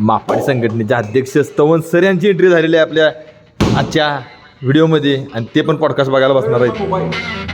मापाडी संघटनेचे अध्यक्ष स्तवन सर यांची एंट्री झालेली आहे आपल्या आजच्या व्हिडिओमध्ये आणि ते पण पॉडकास्ट बघायला बसणार आहेत.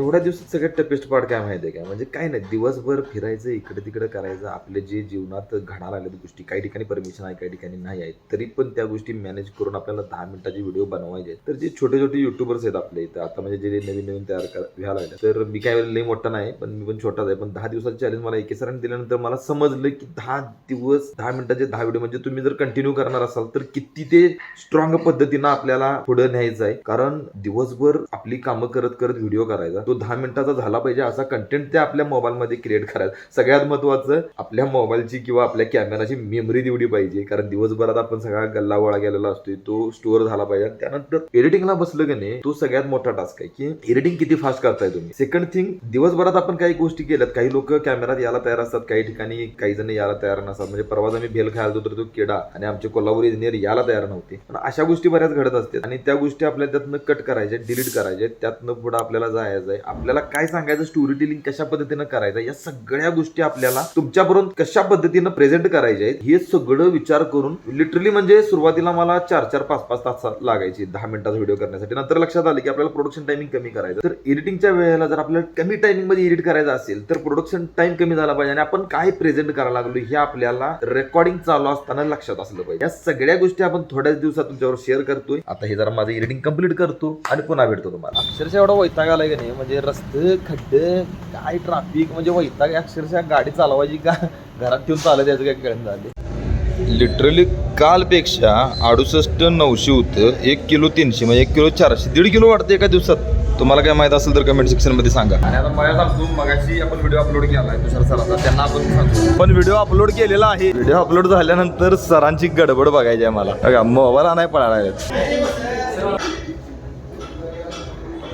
एवढ्या दिवसात सगळ्यात टपेस्ट पार्ट काय माहिती आहे का? म्हणजे काय नाही दिवसभर फिरायचं इकडे तिकडे करायचं आपले जे जीवनात घडायला आलेल्या गोष्टी काही ठिकाणी परमिशन आहे काही ठिकाणी नाही आहेत तरी पण त्या गोष्टी मॅनेज करून आपल्याला दहा मिनिटाचे व्हिडिओ बनवायचे आहेत. तर जे छोटे छोटे युट्यूबर्स आहेत आपले इथं आता म्हणजे जे नवीन नवीन तयार कर- व्हायला लागले तर मी काय लई मोठा नाही पण मी पण छोटाच आहे. पण दहा दिवसाचं चॅलेंज मला एके सरांनी दिल्यानंतर मला समजलं की दहा दिवस दहा मिनिटाचे दहा व्हिडिओ म्हणजे तुम्ही जर कंटिन्यू करणार असाल तर किती ते स्ट्रॉंग पद्धतीनं आपल्याला पुढे न्यायचं आहे. कारण दिवसभर आपली कामं करत करत व्हिडिओ करायचा तो दहा मिनिटाचा झाला पाहिजे असा कंटेंट त्या आपल्या मोबाईलमध्ये क्रिएट करायला सगळ्यात महत्वाचं आपल्या मोबाईलची किंवा आपल्या कॅमेराची मेमरी तेवढी पाहिजे. कारण दिवसभरात आपण सगळा गल्ला गोळा गेलेला असतोय तो स्टोअर झाला पाहिजे. त्यानंतर एडिटिंगला बसलं की नाही तो सगळ्यात मोठा टास्क आहे की एडिटिंग किती फास्ट करताय तुम्ही. सेकंड थिंग दिवसभरात आपण काही गोष्टी केल्यात काही लोक कॅमेरात यायला तयार असतात काही ठिकाणी काही जण यायला तयार नसतात. म्हणजे परवाच आम्ही भेल खायला होतो तर तो किडा आणि आमचे कोल्हापूर इंजिनियर यायला तयार नव्हते. पण अशा गोष्टी बऱ्याच घडत असतात. आणि त्या गोष्टी आपल्या त्यातनं कट करायच्या डिलीट करायच्या त्यातनं पुढे आपल्याला जायचं आहे आपल्याला काय सांगायचं स्टोरी टेलिंग कशा पद्धतीनं करायचं या सगळ्या गोष्टी आपल्याला तुमच्यापर्यंत कशा पद्धतीनं प्रेझेंट करायच्या आहेत हे सगळं विचार करून लिटरली म्हणजे सुरुवातीला मला चार चार पाच पाच तास लागायचे दहा मिनिटाचा व्हिडिओ करण्यासाठी. नंतर लक्षात आलं की आपल्याला प्रोडक्शन टायमिंग कमी करायचं. तर एडिटिंगच्या वेळेला जर आपल्याला कमी टायमिंगमध्ये एडिट करायचं असेल तर प्रोडक्शन टाइम कमी झाला पाहिजे आणि आपण काय प्रेझेंट करायला लागलो हे आपल्याला रेकॉर्डिंग चालू असताना लक्षात असलं पाहिजे. या सगळ्या गोष्टी आपण थोड्याच दिवसात तुमच्यावर शेअर करतोय. आता हे जरा माझं एडिटिंग कंप्लीट करतो आणि पुन्हा भेटतो तुम्हाला. अक्षरशः एवढा वैताग आलाय की नाही? म्हणजे रस्ते खड्डे काय ट्रॅफिक म्हणजे वैताग. अक्षरशः गाडी चालवायची का? घरात ठेवून चालत याचं काय कळण झाले. लिटरली कालपेक्षा अडुसष्ट नऊशे होतं एक किलो तीनशे म्हणजे एक किलो चारशे दीड किलो वाढतं एका दिवसात. तुम्हाला काय माहीत असेल तर कमेंट सेक्शनमध्ये सांगा. आणि आता मला सांगतो मगाशी आपण व्हिडिओ अपलोड केला आहे तुषार सरांचा. त्यांना आपण सांगतो पण व्हिडिओ अपलोड केलेला आहे. व्हिडिओ अपलोड झाल्यानंतर सरांची गडबड बघायची आहे मला. मोबाईल आणाय पळायला.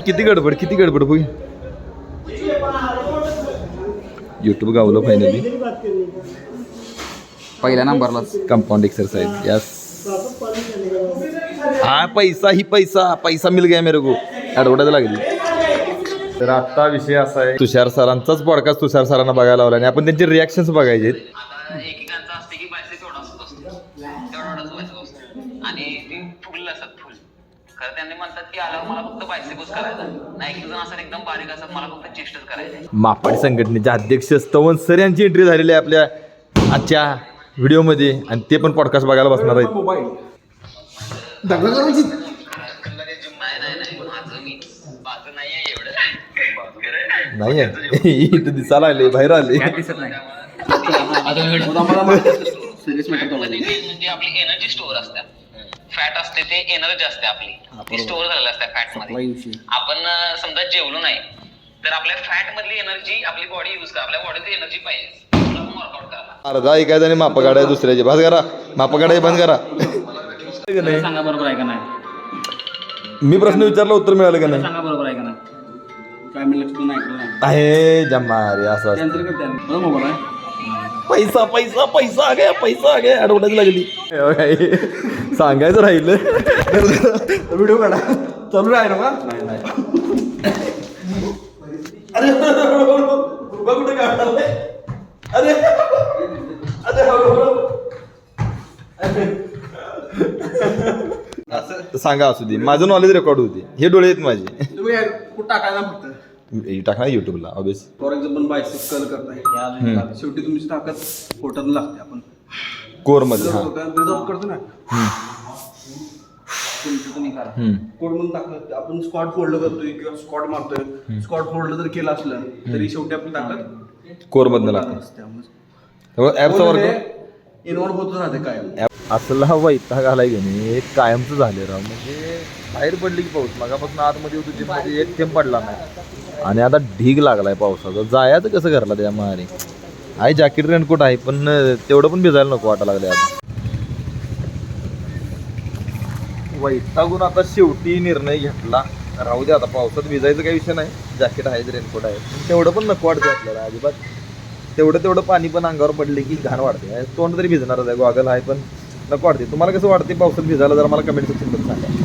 किती गडबड किती गडबड बघ युट्यूब गावलं फायनली पहिल्या नंबरलाच कंपाऊंड एक्सरसाइज यस हा पैसा ही पैसा पैसा मिल गया मेरे को. ॲडव्हर्टाईज लागली. तर आता विषय असा आहे तुषार सरांचाच पॉडकास्ट तुषार सरांना बघायला लावला आणि आपण त्यांचे रिॲक्शन्स बघायचे आणि ती फुल असतात फुल. खरं त्यांनी म्हणतात की आल्यावर मला फक्त बायसेपच करायचा नाही एक जण असतात एकदम बारीक असतात मला फक्त चेस्टच करायचं मापाडी संघटनेचे अध्यक्ष स्तवन सर यांची एंट्री झालेली आहे आपल्या आजच्या व्हिडिओमध्ये. आणि ते पण पॉडकास्ट बघायला बसणार आहेत. नाही नाही नाही माझं मी माझं नाही आहे एवढं नाही. आहे इथं दिसायला आले बाहेर आले दिसत नाही म्हणजे आपली एनर्जी स्टोअर असते फॅट असते ते एनर्जी असते आपली. ती स्टोअर झालेली असते फॅटमध्ये. आपण समजा जेवलो नाही तर आपल्या फॅट मधली एनर्जी आपली बॉडी युज करा आपल्या बॉडीची एनर्जी पाहिजे. अर्धा ऐकायचं आणि मापा काढाय दुसऱ्याचे. बस करा. मापा काढाय बंद करा. सांगा बरोबर आहे का नाही? मी प्रश्न विचारला उत्तर मिळालं का नाही? सांगा बरोबर आहे का नाही? आहे जम्मा असं आहे. पैसा पैसा पैसा आ गया पैसा आ गया. लागली. सांगायचं राहिलं. व्हिडिओ काढा. चालू आहे ना? नाही नाही. अरे कुठे काढालाय? अरे अरे असं? सांगा असू दे माझं नॉलेज रेकॉर्ड होते. हे डोळे आहेत माझे. तुम्ही कुठं टाकायला फक्त? टाकणार युट्यूबला ऑबियस फॉर एक्झाम्पल बायसेप कर करताय. शेवटी तुमची ताकद पोटात लागते आपण. कोरमध्ये हां. करतो ना. तुमचं तुम्ही करा हम्म. कोड म्हणून ताकद आपण स्कॉट फोल्ड करतोय किंवा स्कॉट मारतोय. स्कॉट फोल्ड जर केलं असलं तरी शेवटी आपली ताकद कोरमधनं लागतं. ॲपचा वर्क इन्व्हॉल्व होत राहते काय असला वैताग आलाय की नाही एक कायमचं झाले राव. म्हणजे बाहेर पडली की पाऊस मागापासून आतमध्ये होतो जिममध्ये एक थेंब पडला नाही. आणि आता ढीग लागलाय पावसाचा. जायचं कसं घरला त्या मारे आहे जॅकेट रेनकोट आहे पण तेवढं पण भिजायला नको वाटा लागले आता वैतागून आता शेवटी निर्णय घेतला. राहू दे आता पावसात भिजायचं काही विषय नाही. जॅकेट आहे रेनकोट आहे पण तेवढं पण नको वाटते आपल्याला अजिबात. तेवढं तेवढं पाणी पण अंगावर पडले की घाण वाढते तोंड तरी भिजणारच आहे गॉगल आहे पण नको वाटते तुम्हाला कसं वाटते पावसात भिजायला? जरा मला कमेंट सेक्शनमध्ये सांगा.